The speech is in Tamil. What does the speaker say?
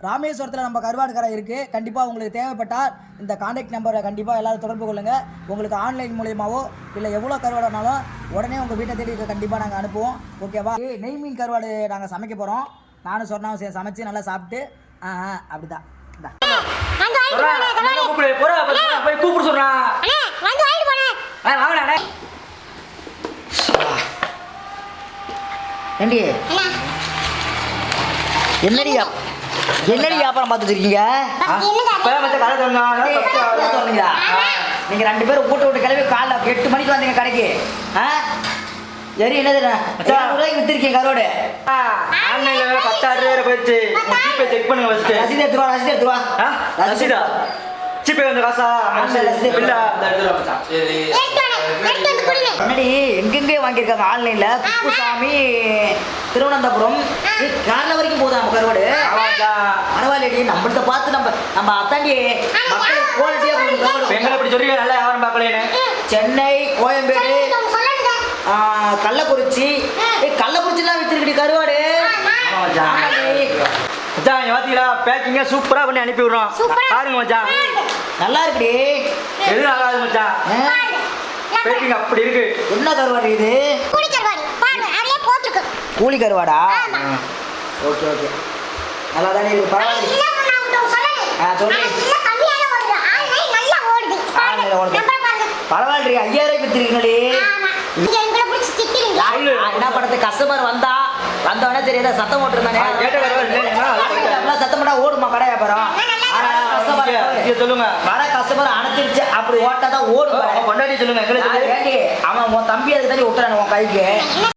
ராமேஸ்வரத்தில் நம்ம கருவாடு கடை இருக்குது கண்டிப்பாக உங்களுக்கு தேவைப்பட்டால் இந்த காண்டாக்ட் நம்பரை கண்டிப்பாக எல்லாரும் தொடர்பு கொள்ளுங்கள் உங்களுக்கு ஆன்லைன் மூலியமாவோ இல்லை எவ்வளோ கருவாடுனாலும் உடனே உங்கள் வீட்டை தேடி கண்டிப்பாக நாங்கள் அனுப்புவோம். ஓகேவா ஏய், நெய் மீன் கருவாடு நாங்கள் சமைக்க போகிறோம் நானும் சொன்னாவும் சரி சமைச்சு நல்லா சாப்பிட்டு ஆ ஆ அப்படிதான். கூப்பிடு, போய் சொல்றான். ஏண்டி? என்னடி என்னடி வியாபாரம் பார்த்துட்டு இருக்கீங்க? நீங்க ரெண்டு பேரும் கூட்டு விட்டு கிளம்பி காலைல எட்டு மணிக்கு வந்தீங்க கடைக்கு. ஆ? சரி என்னது. ரூபாய்க்கு வித்திருக்கீங்க கரோடு ஆ, ஆன்லைன்ல வேற பத்தாயிரம் ரூபாய் போயிடுச்சு. ஜிபே செக் பண்ணுங்க ஃபர்ஸ்ட் ரசீது எடுத்துருவா ரசீது எடுத்துருவா ஆ? ரசீதா? ஜிபே வந்து காசா? ரசீது இல்ல இந்த வாங்கியிருக்காங்க ஆன்லைன்ல. குப்புசாமி திருவனந்தபுரம். காரில் வரைக்கும் போகுதா நம்ம கருவாடு. பரவாயில்லடி நம்மள்ட்ட பார்த்து நம்ம நம்ம அத்தாண்டி குவாலிட்டியாக இப்ப கொடுக்குறோம் எங்களை இப்படி சொல்றீங்க நல்லா வியாபாரம் பார்க்கலையேன்னு. சென்னை கோயம்பேடு கள்ளக்குறிச்சி. ஏய் கள்ளக்குறிச்சிலாம் வித்துருக்கடி கருவாடு. மச்சான். பாத்தீங்களா? பேக்கிங்க சூப்பரா பண்ணி அனுப்பி விடுறோம். பாருங்க மச்சான். நல்லா இருக்குடி. எதுவும் ஆகாது மச்சான். ஆ, பேக்கிங் அப்படி இருக்கு. என்ன கருவாடு இது? கூலி கருவாடு. பாருங்க அதுலயே போட்டுருக்கு. கூலி கருவாடா. Okay okay. நல்லா தானே இருக்கு பரவாயில்ல. இல்ல நான் உங்களுக்கு சொல்லணும் ஆ, சொல்லு. இல்ல கம்மியாக ஓடுது. ஆன்லைன் நல்லா ஓடுது. ஆன்லைன்ல ஓடுது. நம்பர் பாருங்க. பரவாயில்லடி ஐயாயிரம் வித்துருக்கீங்களே. ஆமா. நீங்க எங்களை பிடிச்சி திட்டுறீங்க. என்ன படத்து கஸ்டமர் வந்தா வந்தவனே தெரியாத சத்தம் போட்டுருந்தானே. கேட்ட கருவாடு இல்லைன்னா அது போயிட்டு. அப்படிலாம் சத்தம் போட்டா ஓடுமா கடை வியாபாரம் சொல்லுங்க. கஸ்டமர் அணைச்சிருச்சு. அப்படி ஓட்டாதான் ஓடும் கடை. பொண்டாட்டி சொல்லுங்க எங்களை யாரு சொல்லுங்க வேண்டி அவன் உன் தம்பி அதுக்கு தாண்டி விட்டுறான் உன் கைக்கு.